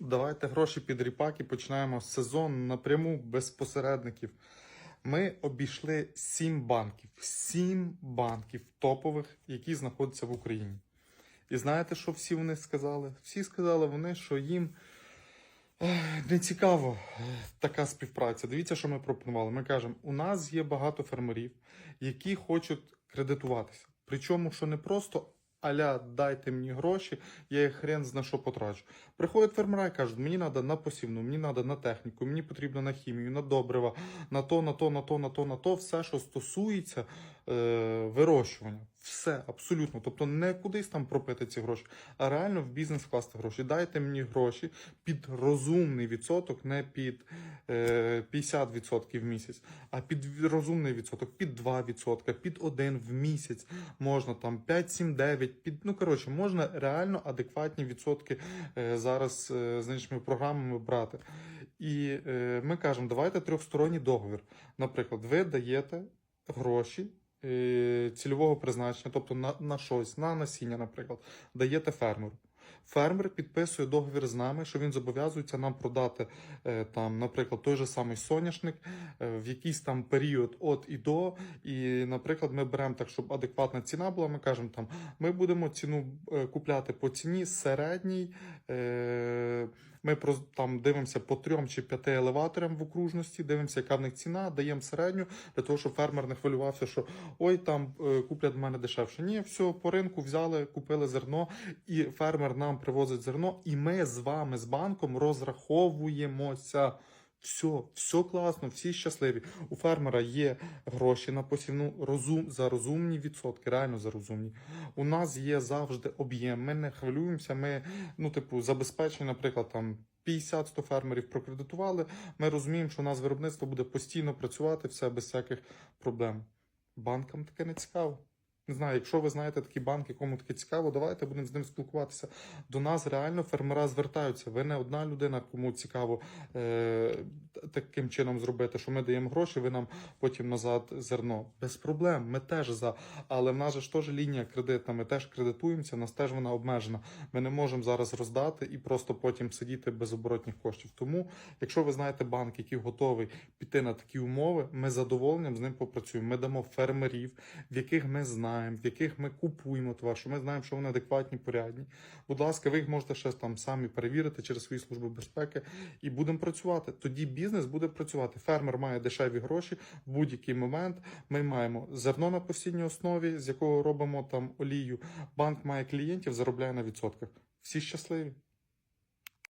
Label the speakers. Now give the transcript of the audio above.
Speaker 1: Давайте гроші під ріпак і починаємо сезон напряму без посередників. Ми обійшли сім банків, сім банків топових, які знаходяться в Україні. І знаєте, що всі вони сказали? Всі сказали вони, що їм не цікаво така співпраця. Дивіться, що ми пропонували. Ми кажемо, у нас є багато фермерів, які хочуть кредитуватися. Причому, що не просто аля дайте мені гроші, я їх хрен зна що потрачу. Приходять фермера і кажуть, мені треба на посівну, мені треба на техніку, мені потрібно на хімію, на добрива, на то, на то, на то, на то, на то, все, що стосується е, вирощування. Все, абсолютно. Тобто не кудись там пропити ці гроші, а реально в бізнес вкласти гроші. Дайте мені гроші під розумний відсоток, не під е, 50% в місяць, а під розумний відсоток, під 2%, під 1 в місяць. Можна там 5, 7, 9, під, ну коротше, можна реально адекватні відсотки е, зараз е, з іншими програмами брати. І е, ми кажемо, давайте трьохсторонній договір. Наприклад, ви даєте гроші цільового призначення, тобто на, на щось, на насіння, наприклад, даєте фермеру. Фермер підписує договір з нами, що він зобов'язується нам продати е, там, наприклад, той же самий соняшник е, в якийсь там період от і до. І, наприклад, ми беремо так, щоб адекватна ціна була. Ми кажемо, там ми будемо ціну е, купляти по ціні середній. Ми там дивимося по трьом чи п'яти елеваторам в окружності, дивимося, яка в них ціна, даємо середню для того, щоб фермер не хвилювався, що ой, там е, куплять в мене дешевше. Ні, все по ринку взяли, купили зерно, і фермер нам привозить зерно, і ми з вами, з банком, розраховуємося. Все, все класно, всі щасливі. У фермера є гроші на посівну розум, за розумні відсотки, реально за розумні. У нас є завжди об'єм. Ми не хвилюємося. Ми, ну, типу, забезпечені, наприклад, там 50-100 фермерів прокредитували. Ми розуміємо, що у нас виробництво буде постійно працювати, все без всяких проблем. Банкам таке не цікаво. Не знаю, якщо ви знаєте такий банк, якому таке цікаво, давайте будемо з ним спілкуватися. До нас реально фермера звертаються. Ви не одна людина, кому цікаво е, таким чином зробити, що ми даємо гроші, ви нам потім назад зерно. Без проблем, ми теж за. Але в нас же ж теж лінія кредитна, ми теж кредитуємося, нас теж вона обмежена. Ми не можемо зараз роздати і просто потім сидіти без оборотних коштів. Тому, якщо ви знаєте банк, який готовий піти на такі умови, ми задоволенням з ним попрацюємо. Ми дамо фермерів, в яких ми знаємо, в яких ми купуємо товар, що ми знаємо, що вони адекватні, порядні. Будь ласка, ви їх можете ще там самі перевірити через свої служби безпеки і будемо працювати. Тоді бізнес буде працювати. Фермер має дешеві гроші в будь-який момент. Ми маємо зерно на постійній основі, з якого робимо там олію. Банк має клієнтів, заробляє на відсотках. Всі щасливі.